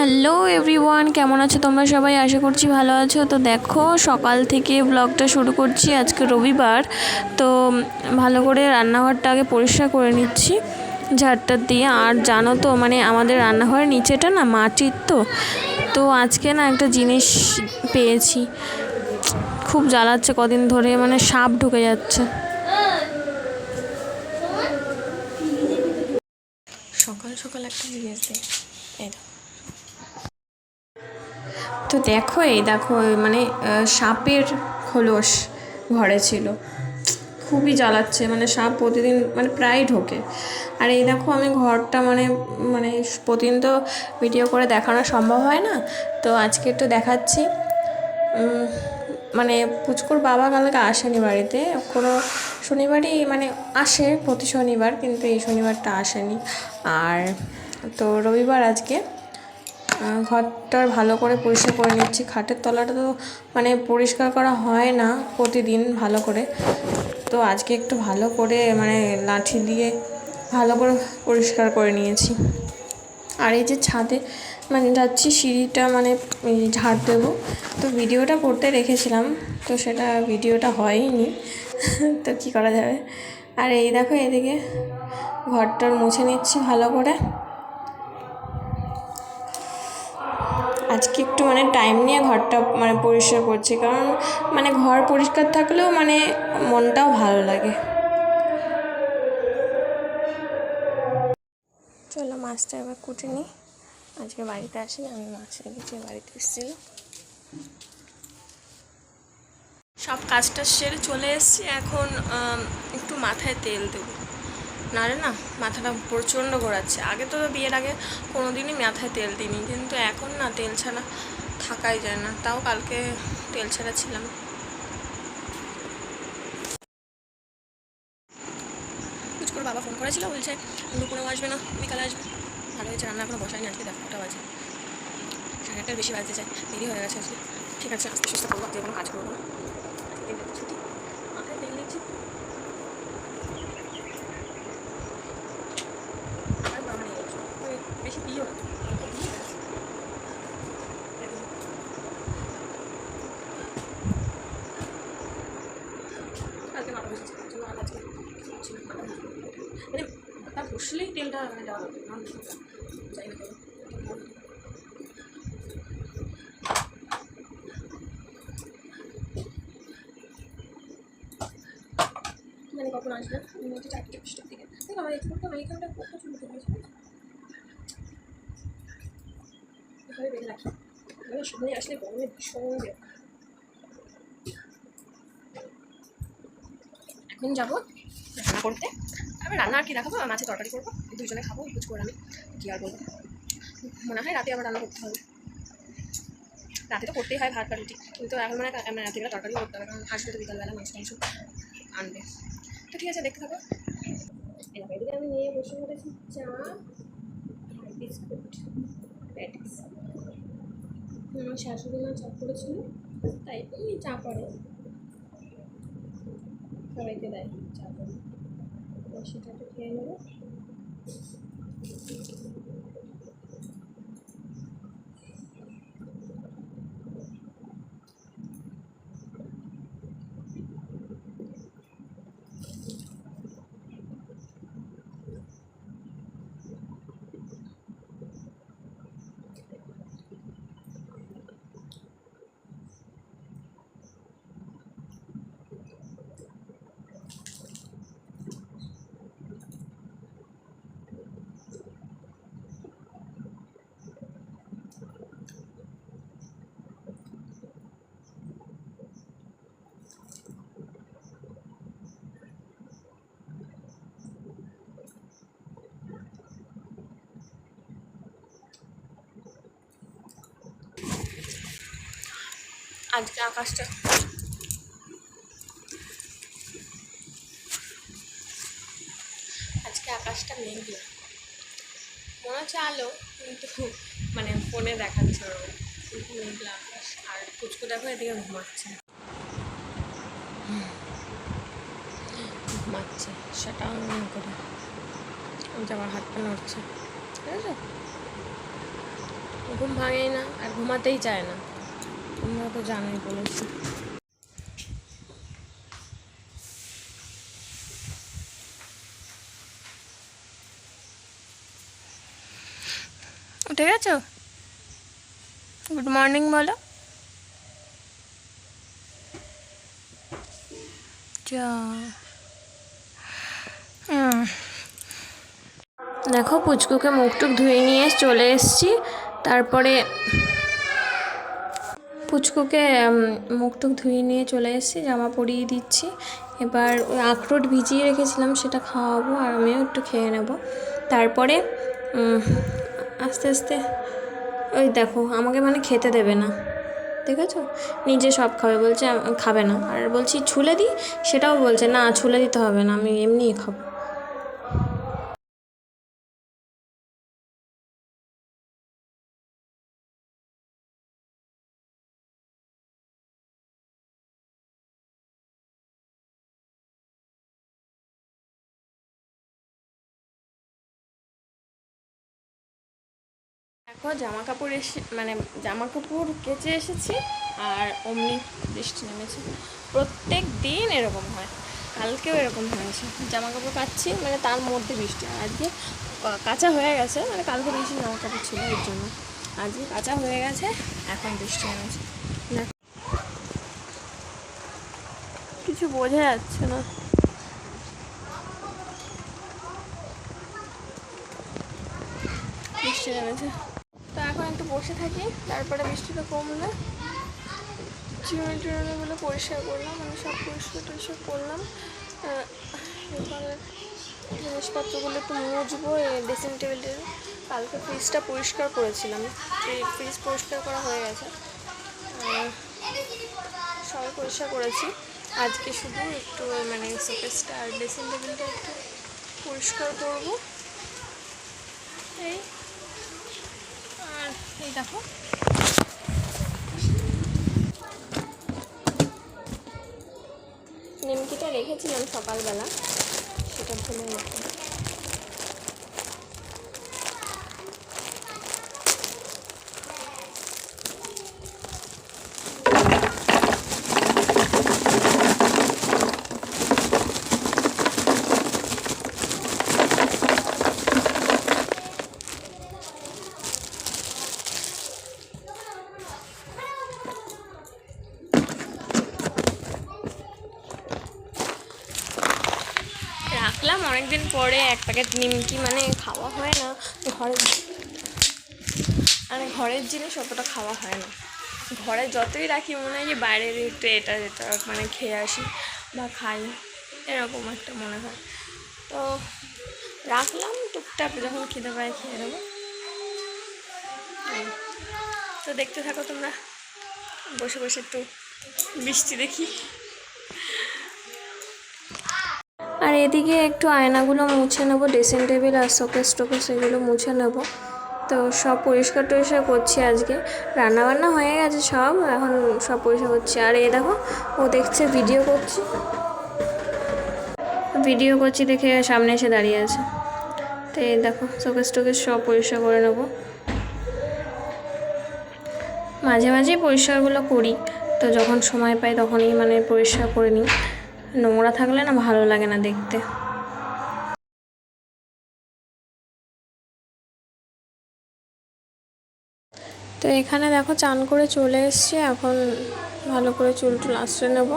Hello everyone কেমন আছো তোমরা সবাই? আশা করছি ভালো আছো। তো দেখো, সকাল থেকে ব্লগটা শুরু করছি আজকে রবিবার। তো ভালো করে রান্নাঘরটা আগে পরিষ্কার করে নিচ্ছি। ঝাড়টা দিয়ে। আর জানো তো মানে আমাদের রান্নাঘরের নিচেটা না মাটির তো। তো আজকে না একটা জিনিস পেয়েছি। খুব জ্বালাচ্ছে, কদিন ধরে মানে সাপ ঢুকে যাচ্ছে। সকাল সকাল একটা জিনিস দেয়। তো দেখো এই দেখো মানে সাপের খোলস ঘরে ছিল। খুবই জ্বালাচ্ছে মানে সাপ প্রতিদিন মানে প্রায় ঢোকে। আর এই দেখো, আমি ঘরটা মানে মানে প্রতিদিন তো ভিডিও করে দেখানো সম্ভব হয় না। তো আজকে একটু দেখাচ্ছি। মানে পুচকুর বাবা কালকে আসেনি বাড়িতে। কোনো শনিবারই মানে আসে প্রতি শনিবার, কিন্তু এই শনিবারটা আসেনি। আর তো রবিবার আজকে। আহ, ঘরটার ভালো করে পরিষ্কার করে নিচ্ছি। খাটের তলাটা তো মানে পরিষ্কার করা হয় না প্রতিদিন ভালো করে। তো আজকে একটু ভালো করে মানে লাঠি দিয়ে ভালো করে পরিষ্কার করে নিয়েছি। আর এই যে ছাদে মানে যাচ্ছি সিঁড়িটা মানে ঝাড় দেবো। তো ভিডিওটা করতে রেখেছিলাম তো সেটা ভিডিওটা হয়নি। তো কী করা যাবে? আর এই দেখো এদিকে ঘরটার মুছে নিচ্ছি ভালো করে। একটু মানে টাইম নিয়ে ঘরটা মানে পরিষ্কার করছি। কারণ মানে ঘর পরিষ্কার থাকলেও মানে মনটাও ভালো লাগে। চলো মাছটা এবার কুটে নিই। আজকে বাড়িতে আসি আমি মাছ রেখেছি বাড়িতে এসেছিল। সব কাজটা সেরে চলে এসেছি। এখন একটু মাথায় তেল দেবো। নাহলে না, মাথাটা প্রচণ্ড ঘোরাচ্ছে। আগে তো বিয়ের আগে কোনো দিনই মাথায় তেল দিইনি, কিন্তু এখন না তেল ছাড়া থাকাই যায় না। তাও কালকে তেল ছাড়া ছিলাম পুচকুর বাবা ফোন করেছিল, বলছে দুপুরেও আসবে না, বিকালে আসবে। ভালো হয়েছে, রান্না এখনও বসায়নি, আজকে দেখো ওটা বাজে। সাড়ে বেশি বাজতে চাই দেরি হয়ে গেছে আজকে। ঠিক আছে, আস্তে সুস্থ করব কাজ করব না মাথায় তেল নিচ্ছি আর বাবা নিয়ে গেছো ওই বেশি দিও না অল্প দিয়ে ব্যাস। এরকম। কালকে মাথা বসেছে তার। মানে তেলটা মানে দেওয়া হবে নাহলে যাই না মানে কখন আসবে চারটে পাঁচটার দিকে দেখ আমার এখানটা এখানটা কত চুল এভাবে বেঁধে রাখি আসলে ভীষণ। এখন যাব রান্না করতে। আমি রান্না আর কি দেখাবো? মাছের তরকারি করব। দুজনে খাব ইউজ করে আমি। কি আর বলব? মনে হয় রাতে আবার রান্না করতে হবে। রাতে তো করতেই হয় ভাত বা রুটি। কিন্তু এখন মানে মানে রাত্রিবেলা তরকারি করতে হবে কারণ আসবে তো বিকালবেলা মাছ, মাংস আনবে। তো ঠিক আছে, দেখতে থাকো। এদিকে আমি নিয়ে বসে পড়েছি চা বিস্কুট প্যাটিস। আমার শাশুড়ি মা চা করেছিল, তাই উনি চা করে। সবাইকে দেয় চা করে। সেটা খেয়ে নেব। আজকে আকাশটা। আজকে আকাশটা মেঘলা। মনে হচ্ছে আলো, কিন্তু মানে ফোনে দেখাচ্ছে ওরকম কিন্তু মেঘলা আকাশ, আর পুচকু দেখো, এদিকে ঘুমাচ্ছে। ঘুমাচ্ছে সেটা করে। আমার হাত পা নড়ছে। ঠিক আছে? ঘুম ভাঙেই না, আর ঘুমাতেই চায় না। তোমরা তো জানোই বলেছি। উঠে গেছো? গুড মর্নিং বলো। দেখো পুচকুকে মুখ টুক ধুয়ে নিয়ে চলে এসেছি। তারপরে পুচকুকে উম, মুখ টুক ধুয়ে নিয়ে চলে এসেছি জামা পরিয়ে দিচ্ছি। এবার ওই আখরোট ভিজিয়ে রেখেছিলাম সেটা খাওয়াবো আর আমিও একটু খেয়ে নেব। তারপরে আস্তে আস্তে ওই দেখো আমাকে মানে খেতে দেবে না। দেখেছ? নিজে সব খাবে বলছে খাবে না। আর বলছি ছুলে দিই সেটাও বলছে না ছুলে দিতে হবে না আমি এমনিই খাব। জামা কাপড় এসে মানে জামা কাপড় কেচে এসেছি আর অমনি বৃষ্টি নেমেছে। প্রত্যেক দিন এরকম হয়, কালকেও এরকম হয়েছে। জামা কাপড় কাচ্ছি মানে তার মধ্যে বৃষ্টি। আর আজকে কাঁচা হয়ে গেছে মানে কালকে বেশি জামা কাপড় ছিল এর জন্য। আজকে কাঁচা হয়ে গেছে, এখন বৃষ্টি নেমেছে। কিছু বোঝা যাচ্ছে না। বৃষ্টি নেমেছে। বসে থাকি, তারপরে বৃষ্টিটা কমলে। চিরুনি টিরুনিগুলো পরিষ্কার করলাম মানে সব পরিষ্কার টরিষ্কার করলাম। এবারে জিনিসপত্রগুলো একটু এই ড্রেসিং টেবিলটা কালকে ফ্রিজটা পরিষ্কার করেছিলাম। ফ্রিজ পরিষ্কার করা হয়ে গেছে। সবাই পরিষ্কার করেছি। আজকে শুধু একটু মানে শোকেসটা আর ড্রেসিং টেবিলটা একটু পরিষ্কার করব। এই এই দেখো। নিমকিটা রেখেছিলাম সকালবেলা সেটা ভুলে গেছে রাখলাম অনেকদিন পরে এক প্যাকেট নিমকি মানে খাওয়া হয় না। ঘরের মানে ঘরের জিনিস অতটা খাওয়া হয় না। ঘরে যতই রাখি, মনে হয় যে বাইরের একটু এটা যেটা মানে খেয়ে আসি বা খাই, এরকম একটা মনে হয়। তো রাখলাম, টুকটাক যখন খিদে পায় খেয়ে নেব। তো দেখতে থাকো তোমরা, বসে বসে একটু বৃষ্টি দেখি। আর এদিকে একটু আয়নাগুলো মুছে নেব ড্রেসিং টেবিল আর শোকেস টোকেস এগুলো মুছে নেব। তো সব পরিষ্কার টরিষ্কার করছি আজকে। রান্নাবান্না হয়ে গেছে সব, এখন সব পরিষ্কার করছি। আর এ দেখো, ও দেখছে ভিডিও করছি। ভিডিও করছি দেখে সামনে এসে দাঁড়িয়ে আছে। তো এই দেখো শোকেস টোকেস সব পরিষ্কার করে নেব। মাঝে মাঝেই পরিষ্কারগুলো করি, তো যখন সময় পাই তখনই মানে পরিষ্কার করে নিই। নোংরা থাকলে না ভালো লাগে না দেখতে। তো এখানে দেখো চান করে চলে এসছি, এখন ভালো করে চুল টুল আশ্রয় নেব।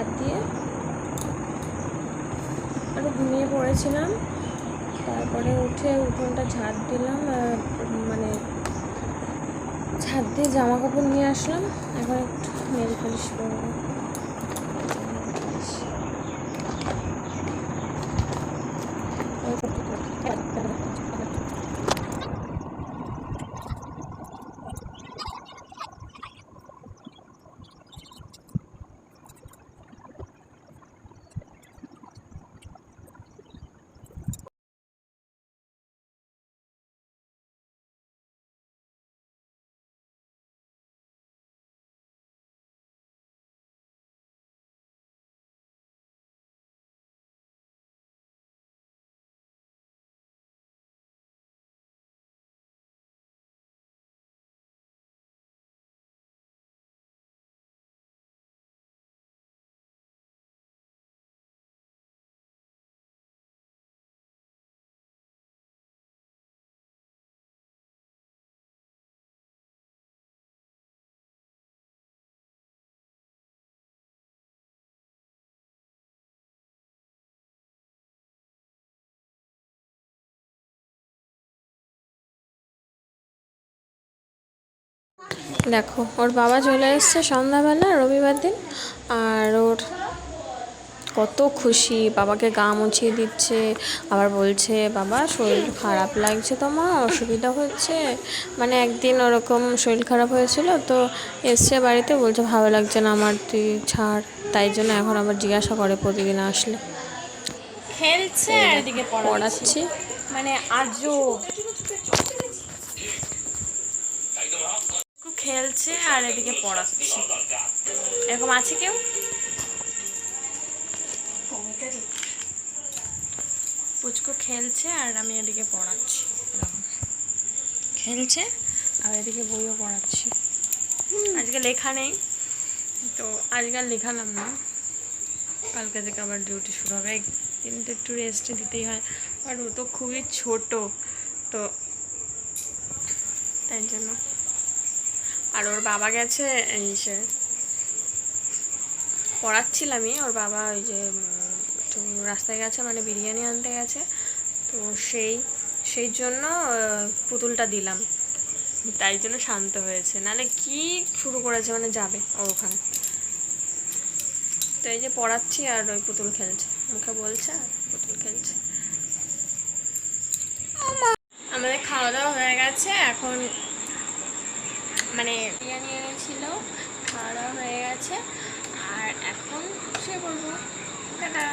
ঝাঁট দিয়ে আরও ঘুমিয়ে পড়েছিলাম। তারপরে উঠে উঠোনটা ঝাঁট দিলাম মানে ঝাঁট দিয়ে জামা কাপড় নিয়ে আসলাম। এখন একটু নেল পলিশ করব দেখো ওর বাবা চলে এসছে সন্ধ্যাবেলা রবিবার দিন আর ওর কত খুশি বাবাকে গা মুছিয়ে দিচ্ছে আবার বলছে বাবা শরীর খারাপ লাগছে তোমার অসুবিধা হচ্ছে। মানে একদিন ওরকম শরীর খারাপ হয়েছিল তো এসছে বাড়িতে বলছে ভালো লাগছে না আমার তুই ছাড়। তাই জন্য এখন আবার জিজ্ঞাসা করে প্রতিদিন আসলে। খেলছে পড়াচ্ছি। মানে আজও খুব খেলছে আর এদিকে পড়াচ্ছি এরকম আছে কেউ? পুচকু খেলছে আর আমি এদিকে পড়াচ্ছি। খেলছে আর এদিকে বইও পড়াচ্ছি। আজকে লেখা নেই, তো আজকে আর লেখালাম না। কালকে থেকে আবার ডিউটি শুরু হবে। কিন্তু একটু রেস্ট দিতেই হয়। আর ও তো খুবই ছোট, তো তাই জন্য আর ওর বাবা গেছে সে পড়াচ্ছিলামই। ওর বাবা ওই যে একটু রাস্তায় গেছে মানে বিরিয়ানি আনতে গেছে। তো সেই সেই জন্য পুতুলটা দিলাম। তাই জন্য শান্ত হয়েছে। নালে কি শুরু করেছে মানে যাবে ওর ওখানে। তো এই যে পড়াচ্ছি আর ওই পুতুল খেলছে। মুখে বলছে, আর পুতুল খেলছে। আমাদের খাওয়া দাওয়া হয়ে গেছে। এখন মানে বিরিয়ানি এনেছিল খাওয়া হয়ে গেছে। আর এখন সে বলব টাটা!